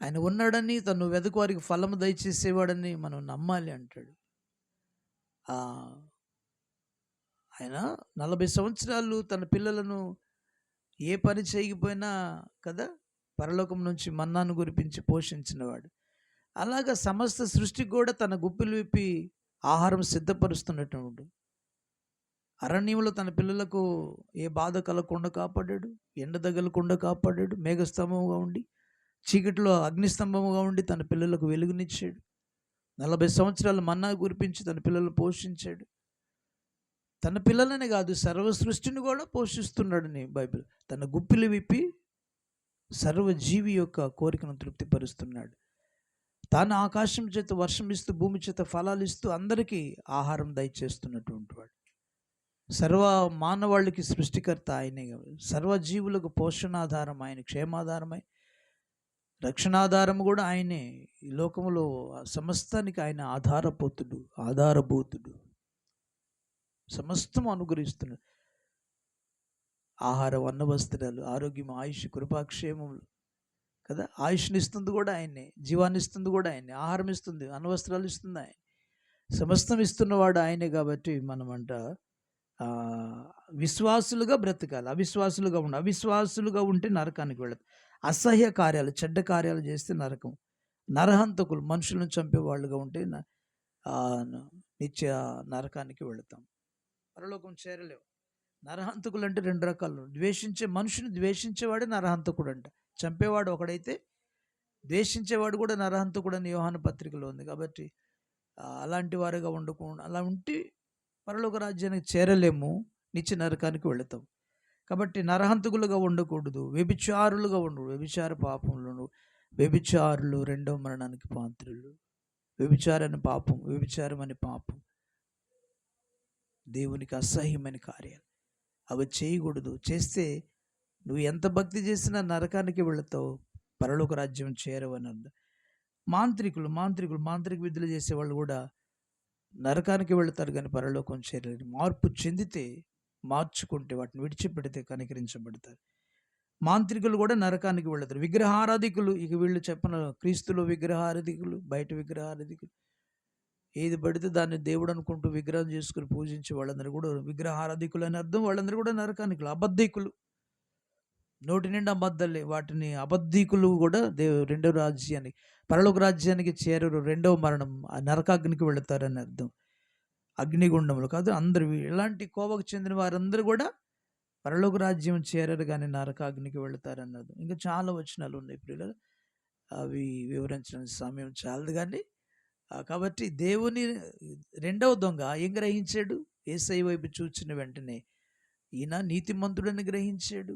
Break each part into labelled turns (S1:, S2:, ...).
S1: ఆయన ఉన్నాడని తను వెదకు వారికి ఫలము దయచేసేవాడని మనం నమ్మాలి అంటాడు. ఆయన నలభై సంవత్సరాలు తన పిల్లలను ఏ పని చేయకపోయినా కదా పరలోకం నుంచి మన్నాను గురిపించి పోషించినవాడు. అలాగా సమస్త సృష్టికి కూడా తన గుప్పిలు విప్పి ఆహారం సిద్ధపరుస్తున్నటువంటి అరణ్యంలో తన పిల్లలకు ఏ బాధ కలగకుండా కాపాడాడు ఎండ తగలకుండా కాపాడాడు మేఘస్తంభంగా ఉండి చీకటిలో అగ్నిస్తంభముగా ఉండి తన పిల్లలకు వెలుగునిచ్చాడు. నలభై సంవత్సరాలు మన్నా కురిపించి తన పిల్లలను పోషించాడు. తన పిల్లలని కాదు సర్వ సృష్టిని కూడా పోషిస్తున్నాడని బైబిల్. తన గుప్పిలు విప్పి సర్వజీవి యొక్క కోరికను తృప్తిపరుస్తున్నాడు. తాను ఆకాశం చేత వర్షం ఇస్తూ భూమి చేత ఫలాలు ఇస్తూ అందరికీ ఆహారం దయచేస్తున్నటువంటి వాడు. సర్వ మానవాళికి సృష్టికర్త ఆయనే. సర్వజీవులకు పోషణాధారం ఆయన క్షేమాధారమై రక్షణాధారం కూడా ఆయనే. ఈ లోకంలో సమస్తానికి ఆయన ఆధారపోతుడు ఆధారభూతుడు. సమస్తం అనుగ్రహిస్తున్నాడు ఆహారం అన్న వస్త్రాలు ఆరోగ్యం ఆయుష్ కృపాక్షేమములు కదా? ఆయుష్ని ఇస్తుంది కూడా ఆయనే జీవాన్ని ఇస్తుంది కూడా ఆయనే ఆహారం ఇస్తుంది అన్నవస్త్రాలు ఇస్తుంది ఆయన. సమస్తం ఇస్తున్నవాడు ఆయనే కాబట్టి మనమంట విశ్వాసులుగా బ్రతకాలి. అవిశ్వాసులుగా ఉండాలి. అవిశ్వాసులుగా ఉంటే నరకానికి వెళ్ళదు. అసహ్య కార్యాలు చెడ్డ కార్యాలు చేస్తే నరకం. నరహంతకులు మనుషులను చంపేవాళ్ళుగా ఉంటే నిత్య నరకానికి వెళతాం. పరలోకం చేరలేవు నరహంతకులు అంటే రెండు రకాలు. ద్వేషించే మనుషుని ద్వేషించేవాడే నరహంతకుడు అంట చంపేవాడు ఒకడైతే ద్వేషించేవాడు కూడా నరహంతకుడు అని యోహాన పత్రికలో ఉంది కాబట్టి అలాంటి వారుగా ఉండకుండా అలా ఉంటే పరలోక రాజ్యానికి చేరలేము. నిత్య నరకానికి వెళతాం. కాబట్టి నరహంతకులుగా ఉండకూడదు వ్యభిచారులుగా ఉండు వ్యభిచార పాపంలో వ్యభిచారులు రెండవ మరణానికి పాత్రులు. వ్యభిచారని పాపం వ్యభిచారం అని పాపం. దేవునికి అసహ్యమైన కార్యాలు. అవి చేయకూడదు. చేస్తే నువ్వు ఎంత భక్తి చేసినా నరకానికి వెళతావు. పరలోక రాజ్యం చేరవని అర్థం. మాంత్రికులు మాంత్రికులు మాంత్రిక విద్యలు చేసేవాళ్ళు కూడా నరకానికి వెళతారు కానీ పరలోకం చేరలేదు మార్పు చెందితే మార్చుకుంటే వాటిని విడిచిపెడితే కనికరించబడతారు. మాంత్రికులు కూడా నరకానికి వెళతారు. విగ్రహారాధికులు ఇక వీళ్ళు చెప్పన క్రీస్తులో విగ్రహారాధికులు బయట విగ్రహారాధికులు ఏది పడితే దాన్ని దేవుడు అనుకుంటూ విగ్రహం చేసుకుని పూజించే వాళ్ళందరూ కూడా విగ్రహారాధికులు అని అర్థం. వాళ్ళందరూ కూడా నరకానికులు అబద్ధికులు. నోటి నిండా అబద్ధాలే వాటిని అబద్ధికులు కూడా దేవు రెండవ రాజ్యానికి పరలోక రాజ్యానికి చేరరు. రెండవ మరణం ఆ నరకాగ్నికి వెళతారని అర్థం. అగ్నిగుండములు కాదు అందరు ఇలాంటి కోవకు చెందిన వారందరూ కూడా పరలోక రాజ్యం చేరరు కానీ నరకాగ్నికి వెళతారని అర్థం ఇంకా చాలా వచనాలు ఉన్నాయి ప్రియులు అవి వివరించడానికి సమయం చాలదు కానీ కాబట్టి దేవుని రెండవ దొంగ ఏం గ్రహించాడు? ఏసై వైపు చూచిన వెంటనే ఈయన నీతిమంతుడని గ్రహించాడు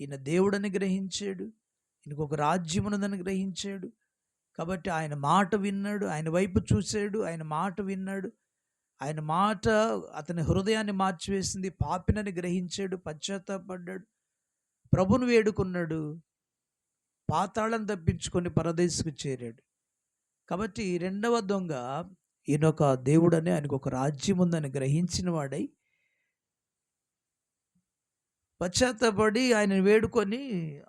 S1: ఈయన దేవుడని గ్రహించాడు ఈయనకు ఒక రాజ్యం ఉన్నదని గ్రహించాడు. కాబట్టి ఆయన మాట విన్నాడు ఆయన వైపు చూశాడు ఆయన మాట విన్నాడు. ఆయన మాట అతని హృదయాన్ని మార్చివేసింది. పాపినని గ్రహించాడు పశ్చాత్తాపడ్డాడు ప్రభును వేడుకున్నాడు పాతాళం తప్పించుకొని పరదేశకు చేరాడు. కాబట్టి రెండవ దొంగ ఈయనొక దేవుడని ఆయనకు ఒక రాజ్యం ఉందని గ్రహించిన వాడై పశ్చాత్తపడి ఆయన వేడుకొని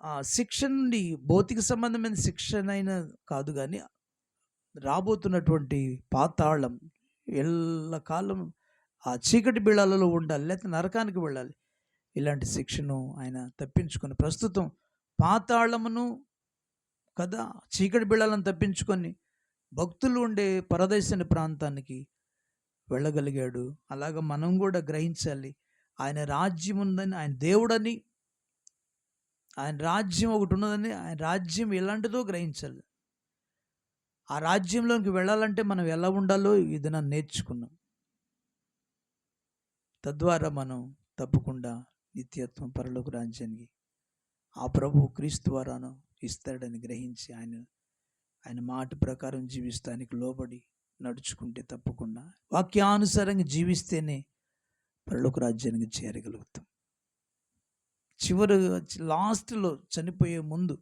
S1: ఆ శిక్ష నుండి భౌతిక సంబంధమైన శిక్షణ కాదు కానీ రాబోతున్నటువంటి పాతాళం ఎల్లకాలం ఆ చీకటి బిళ్ళలలో ఉండాలి లేకపోతే నరకానికి వెళ్ళాలి. ఇలాంటి శిక్షను ఆయన తప్పించుకొని ప్రస్తుతం పాతాళమును కదా చీకటి బిళ్ళలను తప్పించుకొని భక్తులు ఉండే పరదేశని ప్రాంతానికి వెళ్ళగలిగాడు. అలాగ మనం కూడా గ్రహించాలి ఆయన రాజ్యం ఉందని ఆయన దేవుడని ఆయన రాజ్యం ఒకటి ఉన్నదని ఆయన రాజ్యం ఎలాంటిదో గ్రహించాలి. ఆ రాజ్యంలోకి వెళ్ళాలంటే మనం ఎలా ఉండాలో ఇది నన్ను నేర్చుకున్నాం. తద్వారా మనం తప్పకుండా నిత్యత్వం పరలోక రాజ్యానికి ఆ ప్రభు క్రీస్తు ద్వారాను ఇస్తాడని గ్రహించి ఆయన ఆయన మాట ప్రకారం జీవిస్తానికి లోబడి నడుచుకుంటే తప్పకుండా వాక్యానుసారంగా జీవిస్తేనే పరలోక రాజ్యానికి చేరగలుగుతాం. చివరి లాస్ట్లో చనిపోయే ముందు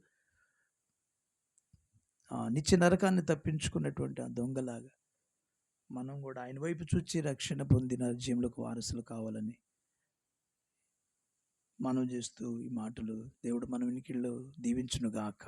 S1: నిత్య నరకాన్ని తప్పించుకున్నటువంటి ఆ దొంగలాగా మనం కూడా ఆయన వైపు చూచి రక్షణ పొందిన రాజ్యంలోకి వారసులు కావాలని మనం చేస్తూ ఈ మాటలు దేవుడు మన వినికిళ్ళు దీవించునుగాక.